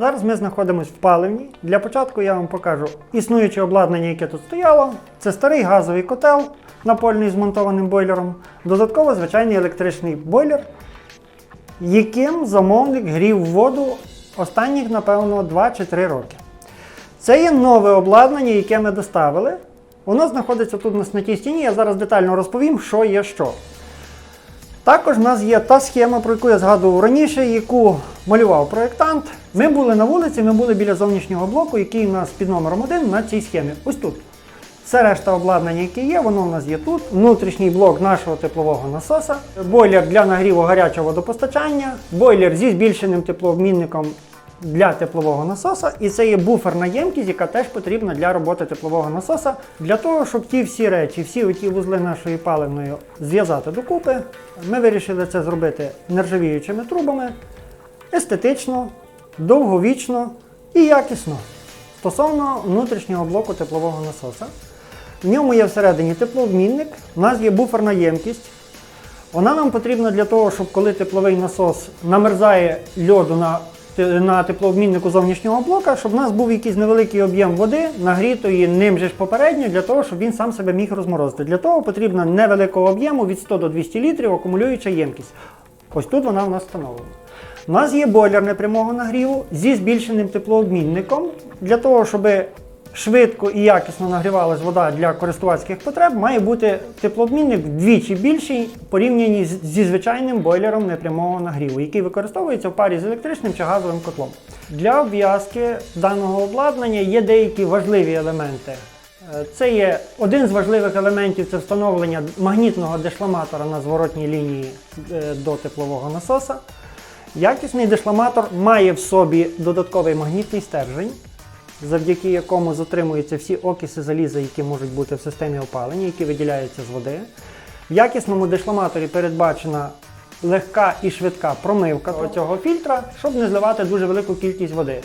Зараз ми знаходимося в паливні. Для початку я вам покажу існуюче обладнання, яке тут стояло. Це старий газовий котел напольний з монтованим бойлером. Додатково звичайний електричний бойлер, яким замовник грів воду останніх, напевно, 2 чи 3 роки. Це є нове обладнання, яке ми доставили. Воно знаходиться тут на снятій стіні. Я зараз детально розповім, що є що. Також в нас є та схема, про яку я згадував раніше, яку малював проєктант. Ми були на вулиці, ми були біля зовнішнього блоку, який у нас під номером 1 на цій схемі. Ось тут. Все решта обладнання, яке є, воно у нас є тут. Внутрішній блок нашого теплового насоса, бойлер для нагріву гарячого водопостачання, бойлер зі збільшеним теплообмінником для теплового насоса. І це є буферна ємкість, яка теж потрібна для роботи теплового насоса. Для того, щоб ті всі речі, всі оті вузли нашої паливної зв'язати докупи, ми вирішили це зробити нержавіючими трубами, естетично, довговічно і якісно. Стосовно внутрішнього блоку теплового насоса. В ньому є всередині теплообмінник, у нас є буферна ємкість. Вона нам потрібна для того, щоб коли тепловий насос намерзає льоду на, на теплообміннику зовнішнього блока, щоб в нас був якийсь невеликий об'єм води, нагрітої ним же ж попередньо, для того, щоб він сам себе міг розморозити. Для того потрібна невеликого об'єму від 100 до 200 літрів акумулююча ємкість. Ось тут вона в нас встановлена. У нас є бойлер непрямого нагріву зі збільшеним теплообмінником для того, щоб швидко і якісно нагрівалась вода для користувацьких потреб, має бути теплообмінник вдвічі більший порівнянні зі звичайним бойлером непрямого нагріву, який використовується в парі з електричним чи газовим котлом. Для обв'язки даного обладнання є деякі важливі елементи. Е, Це є один з важливих елементів це встановлення магнітного дешламатора на зворотній лінії е, до теплового насоса. Якісний дешламатор має в собі додатковий магнітний стержень, завдяки якому затримуються всі окиси заліза, які можуть бути в системі опалення, які виділяються з води. В якісному дешламаторі передбачена легка і швидка промивка цього фільтра, щоб не зливати дуже велику кількість води.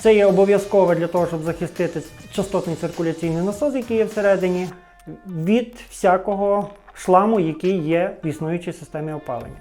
Це є обов'язково для того, щоб захистити частотний циркуляційний насос, який є всередині, від всякого шламу, який є в існуючій системі опалення.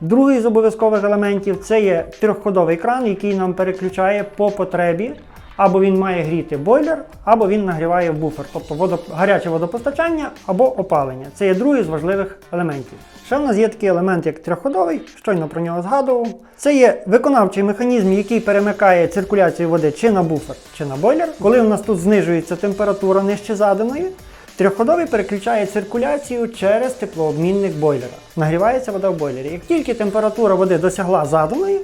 Другий з обов'язкових елементів це є трьохходовий кран, який нам переключає по потребі. Або він має гріти бойлер, або він нагріває буфер, тобто водо... гаряче водопостачання або опалення. Це є другий з важливих елементів. Ще в нас є такий елемент, як трьохходовий, щойно про нього згадував. Це є виконавчий механізм, який перемикає циркуляцію води чи на буфер, чи на бойлер. Коли у нас тут знижується температура нижче заданої, Трьохходовий переключає циркуляцію через теплообмінник бойлера. Нагрівається вода в бойлері. Як тільки температура води досягла заданої,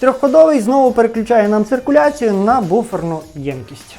трьохходовий знову переключає нам циркуляцію на буферну ємкість.